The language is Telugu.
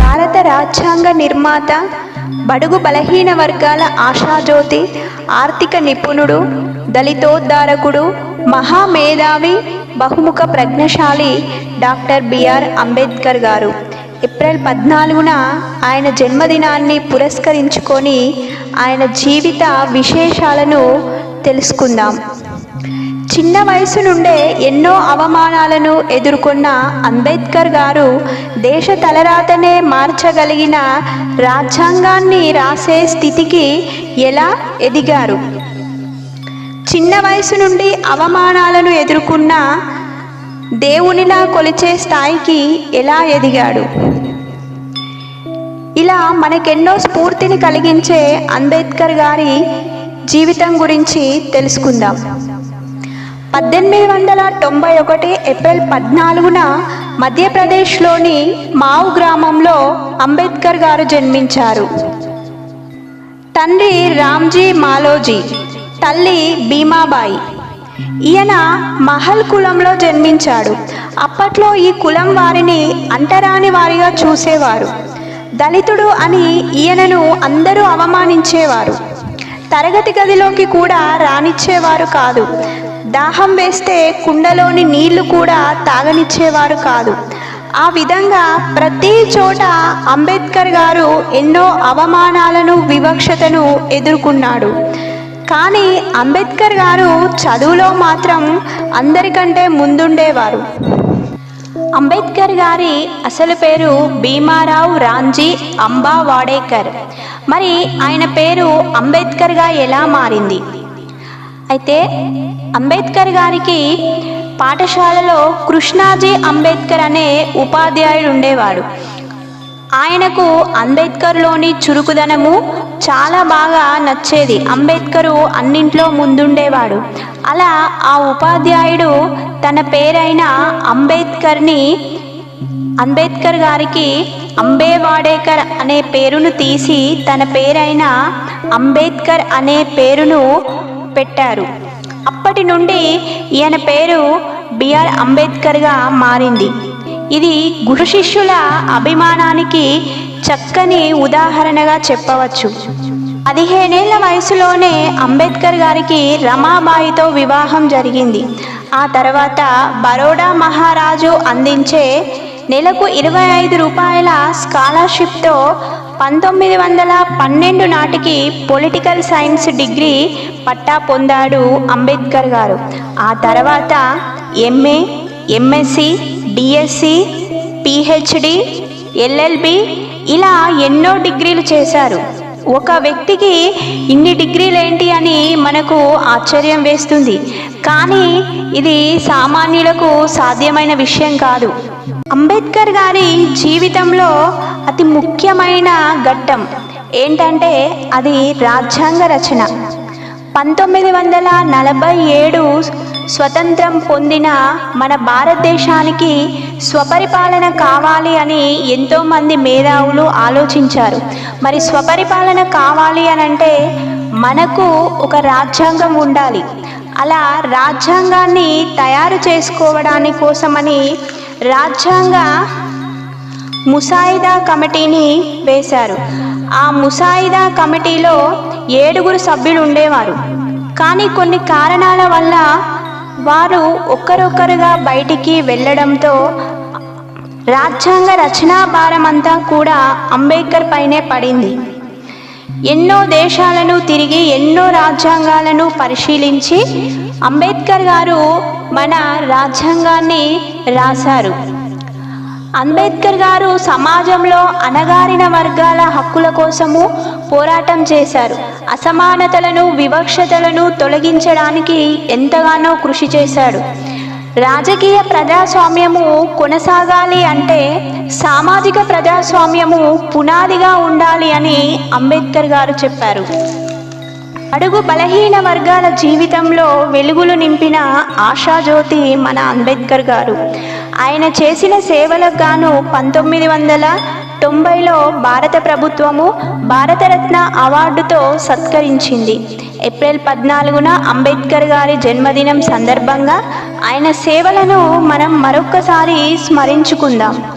భారత రాజ్యాంగ నిర్మాత బడుగు బలహీన వర్గాల ఆశాజ్యోతి ఆర్థిక నిపుణుడు దళితోద్ధారకుడు మహామేధావి బహుముఖ ప్రజ్ఞశాలి డాక్టర్ బిఆర్ అంబేద్కర్ గారు. ఏప్రిల్ పద్నాలుగున ఆయన జన్మదినాన్ని పురస్కరించుకొని ఆయన జీవిత విశేషాలను తెలుసుకుందాం. చిన్న వయసు నుండే ఎన్నో అవమానాలను ఎదుర్కొన్న అంబేద్కర్ గారు దేశ తలరాతనే మార్చగలిగిన రాజ్యాంగాన్ని రాసే స్థితికి ఎలా ఎదిగారు? చిన్న వయసు నుండి అవమానాలను ఎదుర్కొన్న దేవునిలా కొలిచే స్థాయికి ఎలా ఎదిగాడు? ఇలా మనకెన్నో స్ఫూర్తిని కలిగించే అంబేద్కర్ గారి జీవితం గురించి తెలుసుకుందాం. పద్దెనిమిది వందల తొంభై ఒకటి ఏప్రిల్ పద్నాలుగున మధ్యప్రదేశ్లోని మావు గ్రామంలో అంబేద్కర్ గారు జన్మించారు. తండ్రి రామ్జీ మాలోజీ తల్లి భీమాబాయి. ఈయన మహల్ కులంలో జన్మించాడు. అప్పట్లో ఈ కులం వారిని అంటరాని వారిగా చూసేవారు. దళితుడు అని ఈయనను అందరూ అవమానించేవారు. తరగతి గదిలోకి కూడా రానిచ్చేవారు కాదు. దాహం వేస్తే కుండలోని నీళ్ళు కూడా తాగనిచ్చేవారు కాదు. ఆ విధంగా ప్రతి చోట అంబేద్కర్ గారు ఎన్నో అవమానాలను వివక్షతను ఎదుర్కొన్నాడు. కానీ అంబేద్కర్ గారు చదువులో మాత్రం అందరికంటే ముందుండేవారు. అంబేద్కర్ గారి అసలు పేరు భీమారావు రాంజీ అంబా వాడేకర్. మరి ఆయన పేరు అంబేద్కర్గా ఎలా మారింది? అయితే అంబేద్కర్ గారికి పాఠశాలలో కృష్ణాజీ అంబేద్కర్ అనే ఉపాధ్యాయుడు ఉండేవాడు ఆయనకు అంబేద్కర్లోని చురుకుదనము చాలా బాగా నచ్చేది. అంబేద్కరు అన్నింట్లో ముందుండేవాడు. అలా ఆ ఉపాధ్యాయుడు తన పేరైన అంబేద్కర్ని అంబేద్కర్ గారికి అంబేవాడేకర్ అనే పేరును తీసి తన పేరైన అంబేద్కర్ అనే పేరును పెట్టారు. అప్పటి నుండి ఈయన పేరు బిఆర్ అంబేద్కర్గా మారింది. ఇది గురు శిష్యుల అభిమానానికి చక్కని ఉదాహరణగా చెప్పవచ్చు. పదిహేనేళ్ళ వయసులోనే అంబేద్కర్ గారికి రమాబాయితో వివాహం జరిగింది. ఆ తర్వాత బరోడా మహారాజు అందించే నెలకు ఇరవై ఐదు రూపాయల స్కాలర్షిప్తో పంతొమ్మిది వందల పన్నెండు నాటికి పొలిటికల్ సైన్స్ డిగ్రీ పట్టా పొందాడు అంబేద్కర్ గారు. ఆ తర్వాత MA MSc DSc PhD LLB ఇలా ఎన్నో డిగ్రీలు చేశారు. ఒక వ్యక్తికి ఇన్ని డిగ్రీలు ఏంటి అని మనకు ఆశ్చర్యం వేస్తుంది. కానీ ఇది సామాన్యులకు సాధ్యమైన విషయం కాదు. అంబేద్కర్ గారి జీవితంలో అతి ముఖ్యమైన ఘట్టం ఏంటంటే అది రాజ్యాంగ రచన. పంతొమ్మిది వందల నలభై ఏడు స్వతంత్రం పొందిన మన భారతదేశానికి స్వపరిపాలన కావాలి అని ఎంతోమంది మేధావులు ఆలోచించారు. మరి స్వపరిపాలన కావాలి అని అంటే మనకు ఒక రాజ్యాంగం ఉండాలి. అలా రాజ్యాంగాన్ని తయారు చేసుకోవడాని కోసమని రాజ్యాంగ ముసాయిదా కమిటీని వేశారు. ఆ ముసాయిదా కమిటీలో ఏడుగురు సభ్యులు ఉండేవారు. కానీ కొన్ని కారణాల వల్ల వారు ఒక్కరొక్కరుగా బయటికి వెళ్ళడంతో రాజ్యాంగ రచనా భారమంతా కూడా అంబేద్కర్ పైనే పడింది. ఎన్నో దేశాలను తిరిగి ఎన్నో రాజ్యాంగాలను పరిశీలించి అంబేద్కర్ గారు మన రాజ్యాంగాన్ని రాశారు. అంబేద్కర్ గారు సమాజంలో అణగారిన వర్గాల హక్కుల కోసము పోరాటం చేశారు. అసమానతలను వివక్షతలను తొలగించడానికి ఎంతగానో కృషి చేశాడు. రాజకీయ ప్రజాస్వామ్యము కొనసాగాలి అంటే సామాజిక ప్రజాస్వామ్యము పునాదిగా ఉండాలి అని అంబేద్కర్ గారు చెప్పారు. అడుగు బలహీన వర్గాల జీవితంలో వెలుగులు నింపిన ఆశాజ్యోతి మన అంబేద్కర్ గారు. ఆయన చేసిన సేవలకు గాను పంతొమ్మిది వందల తొంభైలో భారత ప్రభుత్వము భారతరత్న అవార్డుతో సత్కరించింది. ఏప్రిల్ పద్నాలుగున అంబేద్కర్ గారి జన్మదినం సందర్భంగా ఆయన సేవలను మనం మరొక్కసారి స్మరించుకుందాం.